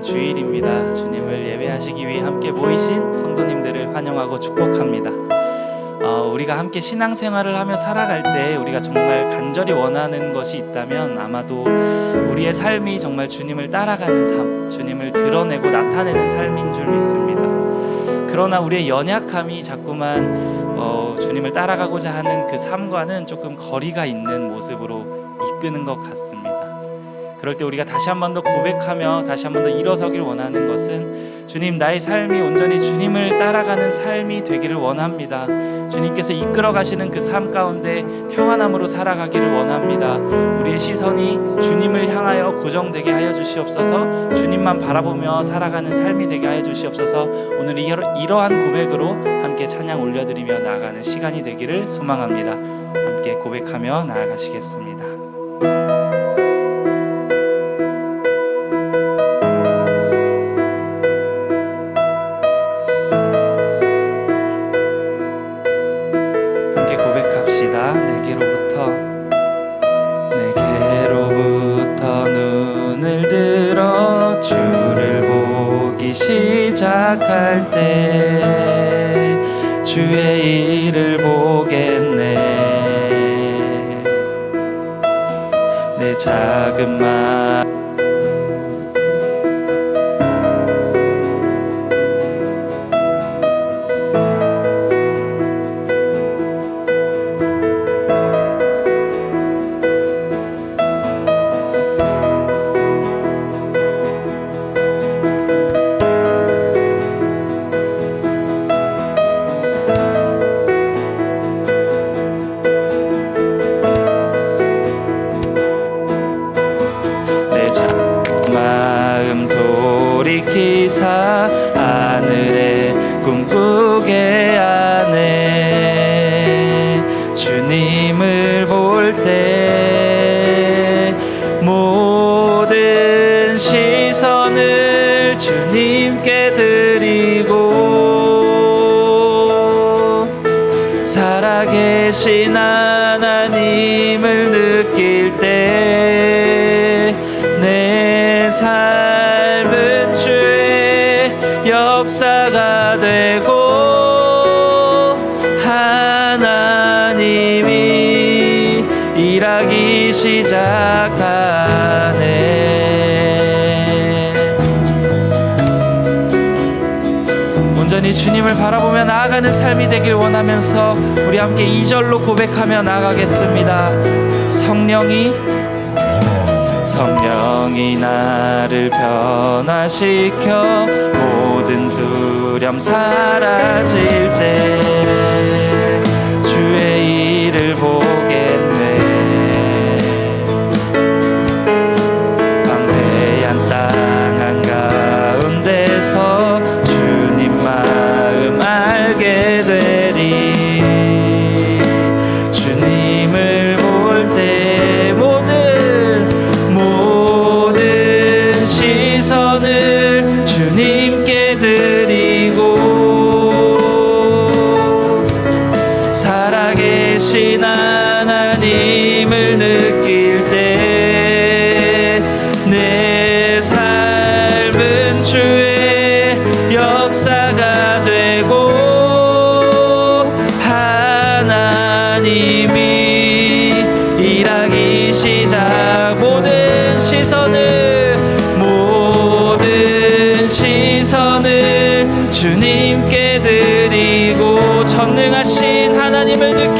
주일입니다. 주님을 예배하시기 위해 함께 모이신 성도님들을 환영하고 축복합니다. 어, 우리가 함께 신앙생활을 하며 살아갈 때 우리가 정말 간절히 원하는 것이 있다면 아마도 우리의 삶이 정말 주님을 따라가는 삶, 주님을 드러내고 나타내는 삶인 줄 믿습니다. 그러나 우리의 연약함이 자꾸만 어, 주님을 따라가고자 하는 그 삶과는 조금 거리가 있는 모습으로 이끄는 것 같습니다. 그럴 때 우리가 다시 한 번 더 고백하며 다시 한 번 더 일어서길 원하는 것은 주님 나의 삶이 온전히 주님을 따라가는 삶이 되기를 원합니다. 주님께서 이끌어 가시는 그 삶 가운데 평안함으로 살아가기를 원합니다. 우리의 시선이 주님을 향하여 고정되게 하여 주시옵소서. 주님만 바라보며 살아가는 삶이 되게 하여 주시옵소서. 오늘 이러, 이러한 고백으로 함께 찬양 올려드리며 나아가는 시간이 되기를 소망합니다. 함께 고백하며 나아가시겠습니다. 시작할 때 주의 일을 보겠네. 내 작은 마 일하기 시작하네 온전히 주님을 바라보며 나아가는 삶이 되길 원하면서 우리 함께 2절로 고백하며 나아가겠습니다. 성령이 성령이 나를 변화시켜 모든 두려움 사라질 때 살아계신 하나님을 느낄 때 내 삶은 주의 역사가 되고 하나님이 일하기 시작. 모든 시선을 모든 시선을 주님께 드리고 전능하신 하나님을 때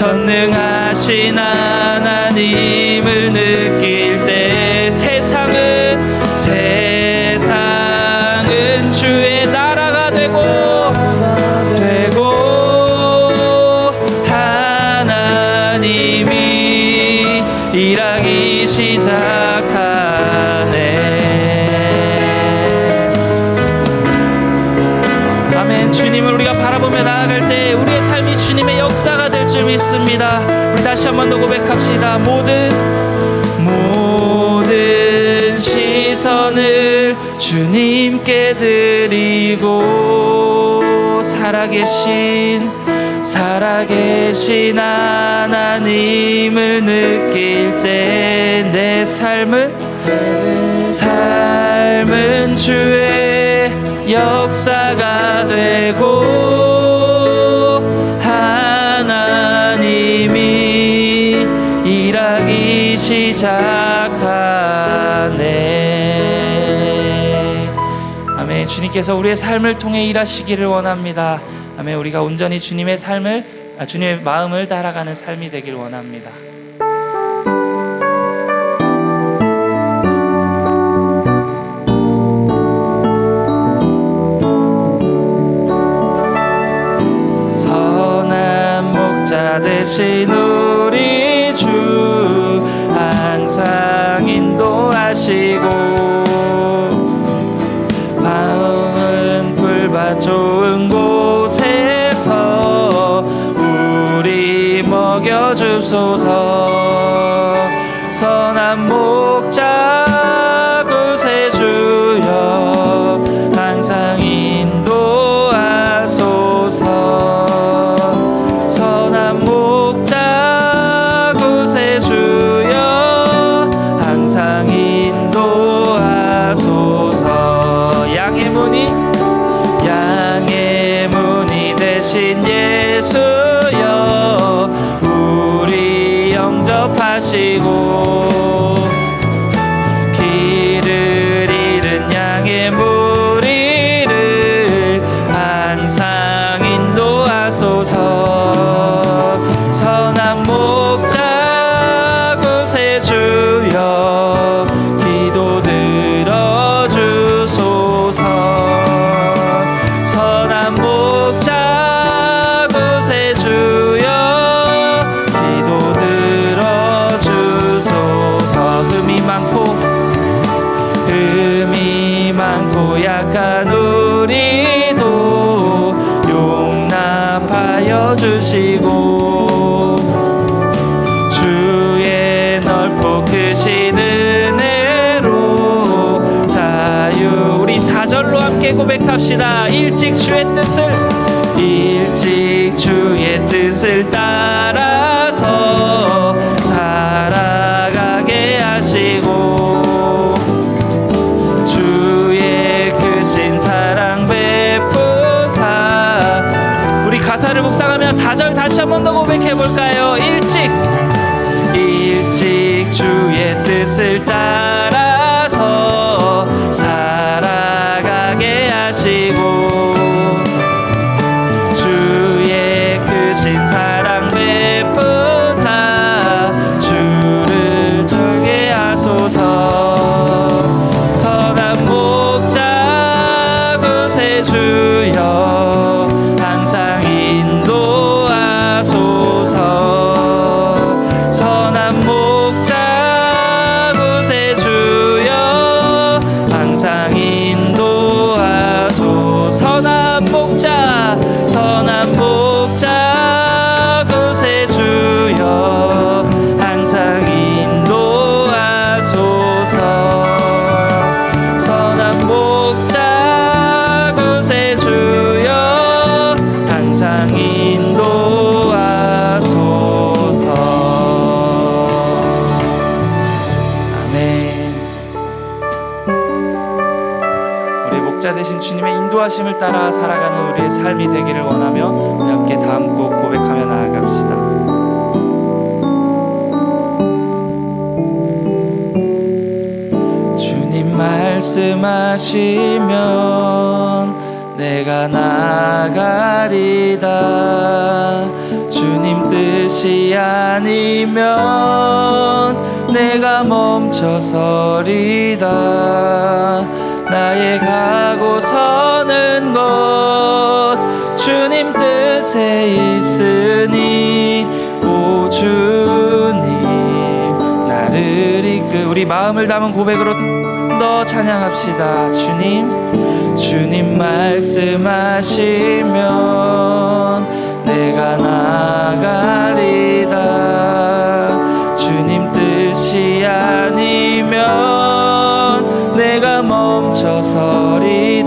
전능하신 하나님을 느낄 때 세상은 세상은 주의 나라가 되고 되고 하나님이 일하기 시작하네. 아멘. 주님을 우리가 바라보며 나아갈 때 우리의 삶이 주님의 역사가 될줄 믿습니다. 우리 다시 한 번 더 고백합시다. 모든 모든 시선을 주님께 드리고 살아계신 살아계신 하나님을 느낄 때 내 삶은 삶은 주의 역사가 되고 주님께서 우리의 삶을 통해 일하시기를 원합니다. 아멘. 우리가 온전히 주님의 삶을 아, 주님의 마음을 따라가는 삶이 되길 원합니다. 선한 목자 되신 우리 먹여주소서. 선한 목자 구세주여. 항상 인도하소서. 선한 목자 구세주여. 항상 인도하소서. 양의 문이 양의 문이 되신 예 하시고 절로 함께 고백합시다 일찍 주의 뜻을 일찍 주의 뜻을 따라서 살아가게 하시고 주의 크신 사랑 베푸사 우리 가사를 묵상하며 4절 다시 한 번 더 고백해 볼까요? 일찍 일찍 주의 뜻을 따라 되신 주님의 인도하심을 따라 살아가는 우리의 삶이 되기를 원하며 우리 함께 다음 곡 고백하며 나아갑시다. 말씀하시면 내가 나가리다 주님 뜻이 아니면 내가 멈춰서리다 나의 가고 서는 것 주님 뜻에 있으니 오 주님 나를 이끌 우리 마음을 담은 고백으로 더 찬양합시다. 주님 주님 말씀하시면 내가 나가리다. 주님 뜻이 아니 멈춰서리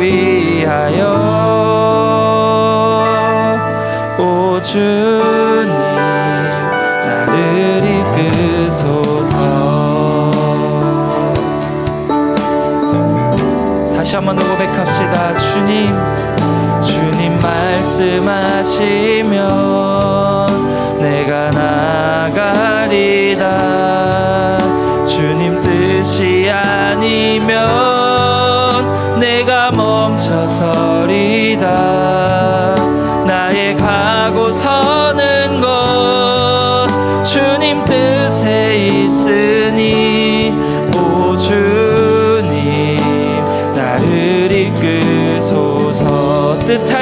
위하여. 오 주님 나를 이끄소서. 다시 한번 고백합시다. 주님 주님 말씀하시면 내가 나가리다. 이끄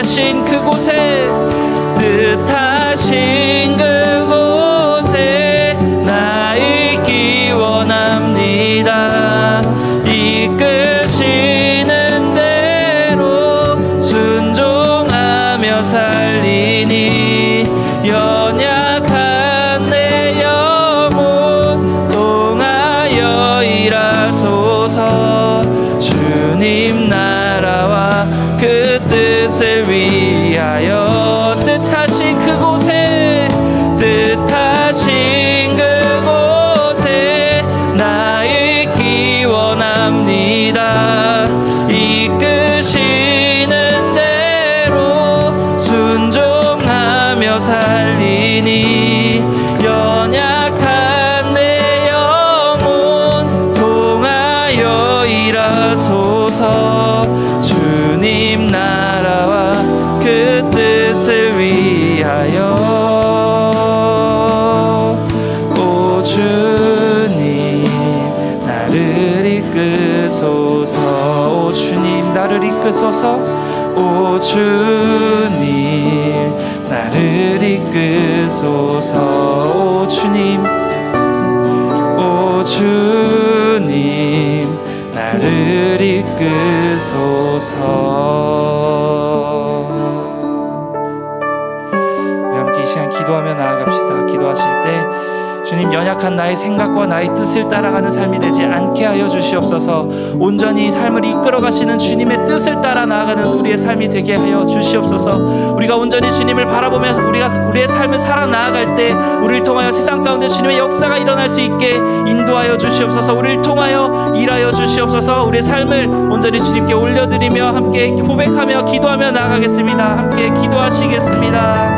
그 뜻을 위하여 오 주님 나를 이끄소서. 오 주님 나를 이끄소서. 오 주님 나를 이끄소서. 오 주님 오 주님 나를 이끄소서 시간 기도하며 나아갑시다. 기도하실 때 주님 연약한 나의 생각과 나의 뜻을 따라가는 삶이 되지 않게 하여 주시옵소서. 온전히 삶을 이끌어 가시는 주님의 뜻을 따라 나아가는 우리의 삶이 되게 하여 주시옵소서. 우리가 온전히 주님을 바라보며 우리가 우리의 삶을 살아 나아갈 때 우리를 통하여 세상 가운데 주님의 역사가 일어날 수 있게 인도하여 주시옵소서. 우리를 통하여 일하여 주시옵소서. 우리의 삶을 온전히 주님께 올려드리며 함께 고백하며 기도하며 나아가겠습니다. 함께 기도하시겠습니다